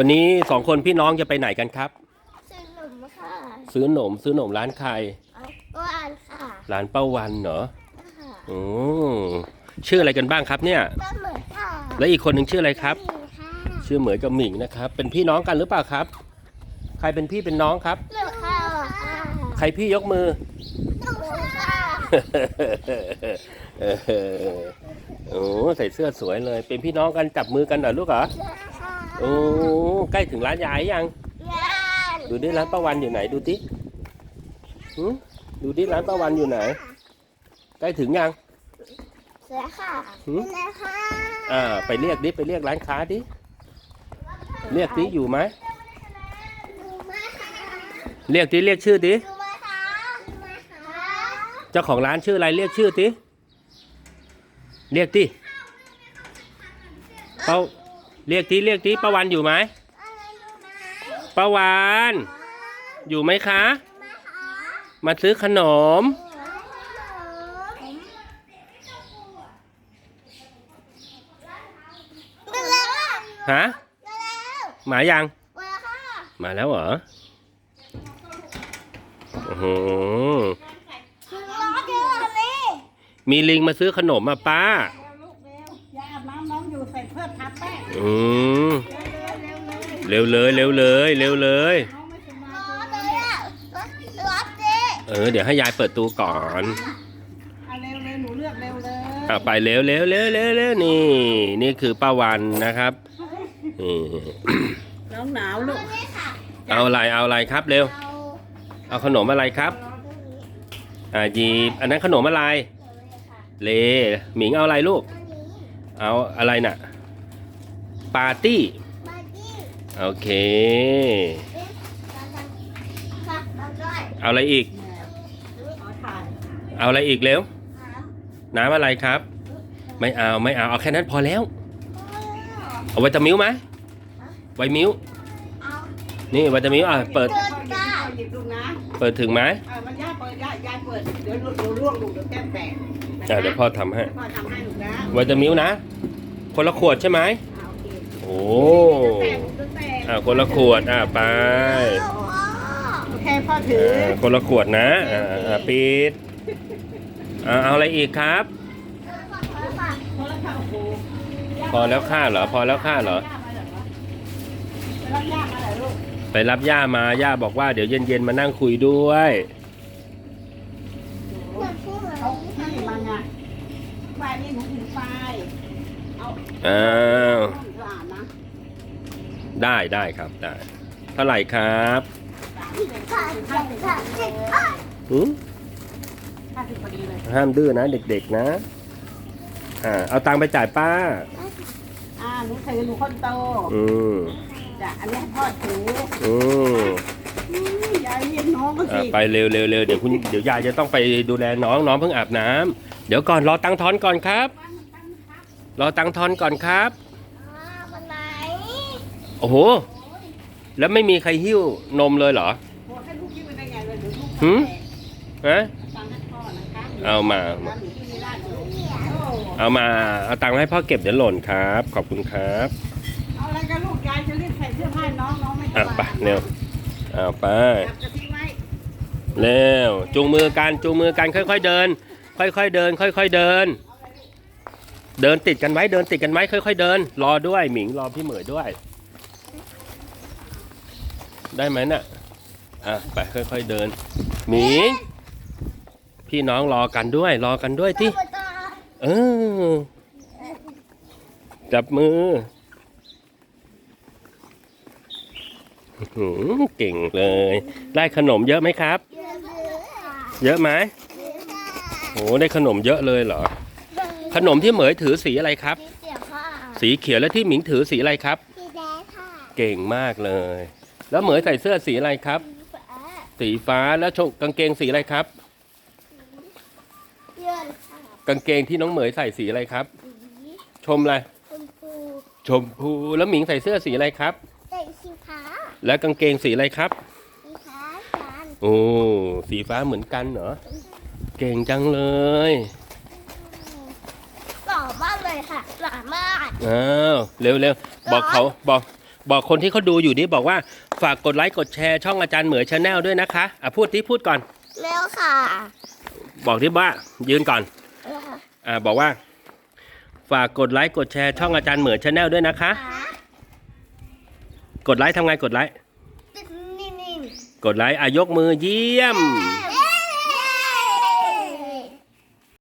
วันนี้สองคนพี่น้องจะไปไหนกันครับ ซื้อหนมค่ะซื้อหนมซื้อหนมร้านใคร เอาก็อ่านค่ะร้านป้าวันเหรอค่ะอืมชื่ออะไรกันบ้างครับเนี่ย ก็เหมือนค่ะและอีกคนหนึ่งชื่ออะไรครับนี่ค่ะชื่อเหมยกับหมิงนะครับ เป็นพี่น้องกันหรือเปล่าครับ ใครเป็นพี่เป็นน้องครับ หนูค่ะค่ะใครพี่ยกมือ หนูค่ะเออโอ้ใส่เสื้อสวยเลย เป็นพี่น้องกันจับมือกันเหรอลูกเหรอค่ะ โอ้ใกล้ถึงร้านยายยังยานดูดิร้านป้าวันอยู่ไหนดูดิหืมดูดิร้านป้าวันอยู่ไหน ใกล้ถึงยังเสือค่ะหืมนี่นะคะอ่า ไปเรียกดิไปเรียกร้านค้าดิ เรียกดิอยู่ไหม ดูมาค่ะเรียกดิเรียกชื่อดิ ดูมาค่ะดูมาค่ะเจ้าของร้านชื่ออะไรเรียกชื่อดิเรียกดิเป้า เรียกดิเรียกดิป้าวันอยู่ไหมอะไรดูมาป้าวันอยู่ไหมคะ มาค่ะมาซื้อขนมมาแล้วอะฮะมาแล้วมายังมาแล้วค่ะมาแล้วเหรอโอ้โหถึงรอเจอนี่มีลิงมาซื้อขนมมาป้า อืมเร็วเร็วเร็วเร็วเร็วเลยเร็วเลยเร็วเลยน้องไม่สบายรอเลเลยยอะรถรถดิเออ เดี๋ยวให้ยายเปิดตู้ก่อนเอาเร็วเร็วหนูเลือกเร็วเลยอะไปเร็วเร็วเร็วเร็วเร็วนี่ นี่คือป้าวันนะครับนี่ น้องหนาวลูกนี่ค่ะเอาอะไรเอาอะไรครับเร็วเราเอาขนมอะไรครับ อ่าหยิบอันนั้นขนมอะไร เลหมิงเอาอะไรลูก เอาอะไรน่ะ ปาร์ตี้มาดิโอเคค่ะเราด้วยเอาอะไรอีกขอถ่ายเอาอะไรอีกเร็วน้น้ำอะไรครับ ไม่เอาไม่เอาเอาแค่นั้นพอแล้วำเอาไวตามิวไหมไวมิวเอานี่ไวตามิวอะเปิดพ่อหยิบพ่อหยิบลูกนะเปิดถึงไหมเออมันย่าเปิดย่ายายเปิด เดี๋ยวหนูหนูร่วงลูกเดี๋ยวแก้มแตกนะอะเดี๋ยวพ่อทำให้ พ่อทำให้ลูกนะไวตามิวนะ คนละขวดใช่ไหมอ่า โอเคโอ้แตกลูกแตกอะคนละขวดอะไปโอเคพ่อถืออ่าคนละขวดนะอ่าอ่าปิดอ่าเอาอะไรอีกครับ พอแล้วค่ะโอ้โหพอแล้วค่าเหรอพอแล้วค่าเหรอแล้วย่ามาเหรอลูกไปรับย่ามาย่าบอกว่าเดี๋ยวเย็นๆมานั่งคุยด้วยเขาให้มันอะไฟนี่หนูถือไฟเอา อ้าว ห้องสะอาดนะ ได้ได้ครับได้เท่าไหร่ครับห้ามห้ามดื้อนะเด็ก ๆนะ อ่า เอาตังค์ไปจ่ายป้า อ่าหนูถือหนูคนโตอืมจ้ะอันนี้พ่อถืออืมยายเรียกน้องก็สิไปเร็วเร็วเร็วเดี๋ยวคุณเดี๋ยวยายจะต้องไปดูแลน้องน้องเพิ่งอาบน้ำเดี๋ยวก่อนรอตังทอนก่อนครับ รอตังทอนก่อนครับ โอ้โห แล้วไม่มีใครหิ้วนมเลยเหรอบอกให้ลูกคิดไปได้ไงเลยเดี๋ยวลูกหืมแตกฮะตังค์ให้พ่อนะคะเอามาร้นหนูที่ไม่ได้เดี๋ยวโอ้เอามา เอาตังค์มาให้พ่อเก็บเดี๋ยวหล่นครับ ขอบคุณครับเอาอะไรกันลูกยายจะรีบใส่เสื้อผ้าให้น้องน้องไม่สอะบายไปเร็วเอาไป จับกระทิ้งไว้เร็วจูงมือกันจูงมือกันค่อยๆเดิน ค่อยๆเดิน ค่อยๆเดิน เดินติดกันไว้เดินติดกันไว้ค่อยๆเดิน รอด้วยหมิงรอพี่เหมยด้วย ได้ไหมน่ะ อะ ไปค่อยๆเดิน หมิงพี่น้องรอกันด้วย รอกันด้วยที่เออ จับมืออื้อหือ เก่งเลย ได้ขนมเยอะไหมครับ เยอะไหมโอ้ได้ขนมเยอะเลยเหรอ ขนมที่เหมยถือสีอะไรครับเสียค่ะสีเขียวและที่หมิงถือสีอะไรครับ สีแดงค่ะ เก่งมากเลย แล้วเหมยใส่เสื้อสีอะไรครับ สีฟ้าแล้วชงกางเกงสีอะไรครับ เยือนค่ะกางเกงที่น้องเหมยใส่สีอะไรครับ สีชมอะไรชมพูชมพูแล้วหมิงใส่เสื้อสีอะไรครับเด็กสีฟ้าแล้วกางเกงสีอะไรครับสีฟ้ากันโอ้สีฟ้าเหมือนกันเหรอเก่งจังเลยหล่อมากเลยค่ะหล่อมากอ้าวเร็วเร็วบอกเขาบอก บอกคนที่เขาดูอยู่ดิบอกว่าฝากกดไลค์กดแชร์ช่องอาจารย์เหมือชาแนลด้วยนะคะอะพูดที่พูดก่อน เร็วค่ะบอกที่ว่ายืนก่อนเร็วค่ะอ่าบอกว่า ฝากกดไลค์กดแชร์ช่องอาจารย์เหมือชาแนลด้วยนะคะ กดไลค์ทำไงกดไลค์นิ่งกดไลค์อายกมือเยี่ยม ๆ